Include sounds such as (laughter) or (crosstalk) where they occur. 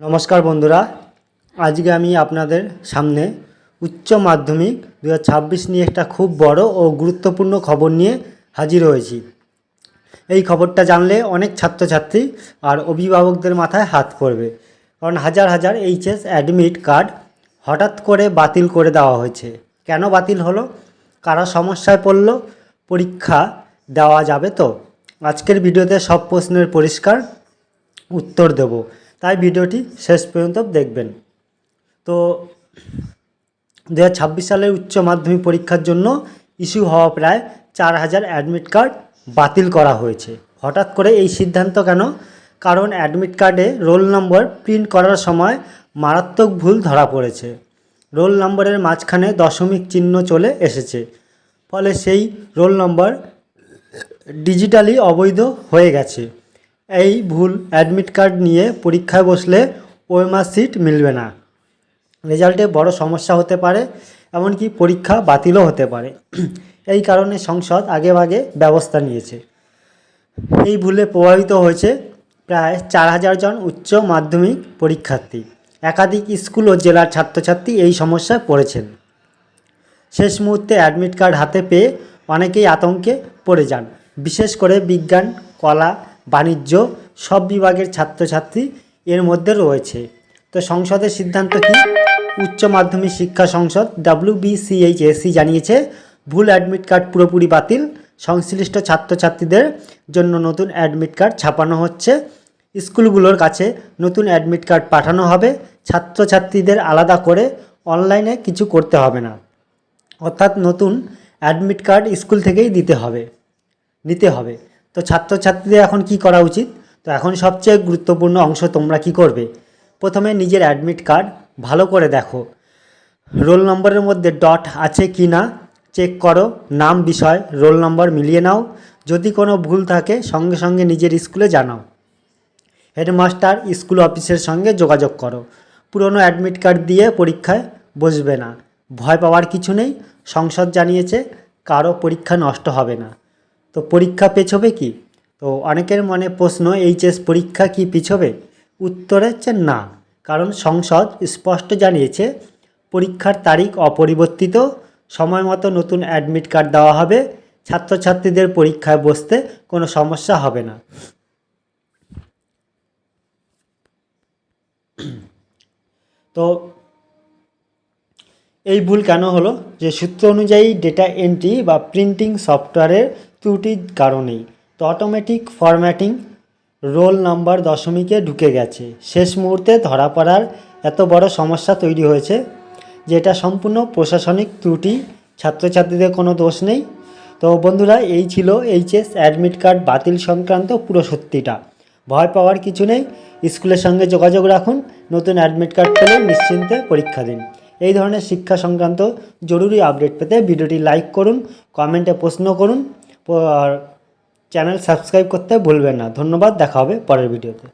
নমস্কার বন্ধুরা, আজকে আমি আপনাদের সামনে উচ্চ মাধ্যমিক দু হাজার ছাব্বিশ নিয়ে একটা খুব বড় ও গুরুত্বপূর্ণ খবর নিয়ে হাজির হয়েছি। এই খবরটা জানলে অনেক ছাত্রছাত্রী আর অভিভাবকদের মাথায় হাত পড়বে, কারণ হাজার হাজার এইচএস অ্যাডমিট কার্ড হঠাৎ করে বাতিল করে দেওয়া হয়েছে। কেন বাতিল হলো? কারা সমস্যায় পড়ল? পরীক্ষা দেওয়া যাবে তো? আজকের ভিডিওতে সব প্রশ্নের পরিষ্কার উত্তর দেব। তাই ভিডিওটি শেষ পর্যন্ত দেখবেন। তো দু সালের উচ্চ মাধ্যমিক পরীক্ষার জন্য ইস্যু হওয়া প্রায় চার হাজার অ্যাডমিট কার্ড বাতিল করা হয়েছে। হঠাৎ করে এই সিদ্ধান্ত কেন? কারণ অ্যাডমিট কার্ডে রোল নম্বর প্রিন্ট করার সময় মারাত্মক ভুল ধরা পড়েছে। রোল নম্বরের মাঝখানে দশমিক চিহ্ন চলে এসেছে। ফলে সেই রোল নম্বর ডিজিটালি অবৈধ হয়ে গেছে। এই ভুল অ্যাডমিট কার্ড নিয়ে পরীক্ষায় বসলে ওএমআর সিট মিলবে না। রেজাল্টে বড় সমস্যা হতে পারে, এমনকি পরীক্ষা বাতিলও হতে পারে। (clears throat) এই কারণে সংসদ আগেভাগে ব্যবস্থা নিয়েছে। এই ভুলে প্রভাবিত হয়েছে প্রায় চার হাজার জন উচ্চ মাধ্যমিক পরীক্ষার্থী। একাধিক স্কুল ও জেলার ছাত্রছাত্রী এই সমস্যায় পড়েছেন। শেষ মুহূর্তে অ্যাডমিট কার্ড হাতে পেয়ে অনেকেই আতঙ্কে পড়ে যান। বিশেষ করে বিজ্ঞান, কলা বাণিজ্য সব বিভাগের ছাত্রছাত্রী এর মধ্যে রয়েছে। তো সংসদের সিদ্ধান্ত কি? উচ্চ মাধ্যমিক শিক্ষা সংসদ ডাব্লিউবিসিএইচএসসি জানিয়েছে, ভুল অ্যাডমিট কার্ড পুরোপুরি বাতিল, সংশ্লিষ্ট ছাত্রছাত্রীদের জন্য নতুন অ্যাডমিট কার্ড ছাপানো হচ্ছে। স্কুলগুলোর কাছে নতুন অ্যাডমিট কার্ড পাঠানো হবে। ছাত্রছাত্রীদের আলাদা করে অনলাইনে কিছু করতে হবে না। অর্থাৎ নতুন অ্যাডমিট কার্ড স্কুল থেকেই দিতে হবে। নিতে হবে। তো ছাত্রছাত্রীদের এখন কি করা উচিত? তো এখন সবচেয়ে গুরুত্বপূর্ণ অংশ তোমরা কি করবে? প্রথমে নিজের অ্যাডমিট কার্ড ভালো করে দেখো। রোল নম্বরের মধ্যে ডট আছে কি না চেক করো। নাম, বিষয়, রোল নম্বর মিলিয়ে নাও। যদি কোনো ভুল থাকে, সঙ্গে সঙ্গে নিজের স্কুলে জানাও। হেডমাস্টার, স্কুল অফিসের সঙ্গে যোগাযোগ করো। পুরনো অ্যাডমিট কার্ড দিয়ে পরীক্ষায় বসবে না। ভয় পাওয়ার কিছু নেই। সংসদ জানিয়েছে কারও পরীক্ষা নষ্ট হবে না। তো পরীক্ষা পেছবে কি? তো অনেকের মনে প্রশ্ন, এইচএস পরীক্ষা কি পিছবে? উত্তর হচ্ছে না। কারণ সংসদ স্পষ্ট জানিয়েছে, পরীক্ষার তারিখ অপরিবর্তিত, সময় মতো নতুন অ্যাডমিট কার্ড দেওয়া হবে, ছাত্রছাত্রীদের পরীক্ষায় বসতে কোনো সমস্যা হবে না। (clears throat) তো এই ভুল কেন হলো? যে সূত্র অনুযায়ী ডেটা এন্ট্রি বা প্রিন্টিং সফটওয়্যারের ত্রুটির কারণেই। তো অটোমেটিক ফরম্যাটিং রোল নাম্বার দশমিকে ঢুকে গেছে। শেষ মুহূর্তে ধরা পড়ার এত বড় সমস্যা তৈরি হয়েছে যে এটা সম্পূর্ণ প্রশাসনিক ত্রুটি, ছাত্রছাত্রীদের কোনো দোষ নেই। তো বন্ধুরা, এই ছিল এইচএস অ্যাডমিট কার্ড বাতিল সংক্রান্ত পুরো সত্যিটা। ভয় পাওয়ার কিছু নেই, স্কুলের সঙ্গে যোগাযোগ রাখুন, নতুন অ্যাডমিট কার্ড পেলে নিশ্চিন্তে পরীক্ষা দিন। এই ধরনের শিক্ষা সংক্রান্ত জরুরি আপডেট পেতে ভিডিওটি লাইক করুন কমেন্টে প্রশ্ন করুন। চ্যানেল সাবস্ক্রাইব করতে ভুলবেন না। ধন্যবাদ দেখা হবে পরের ভিডিওতে।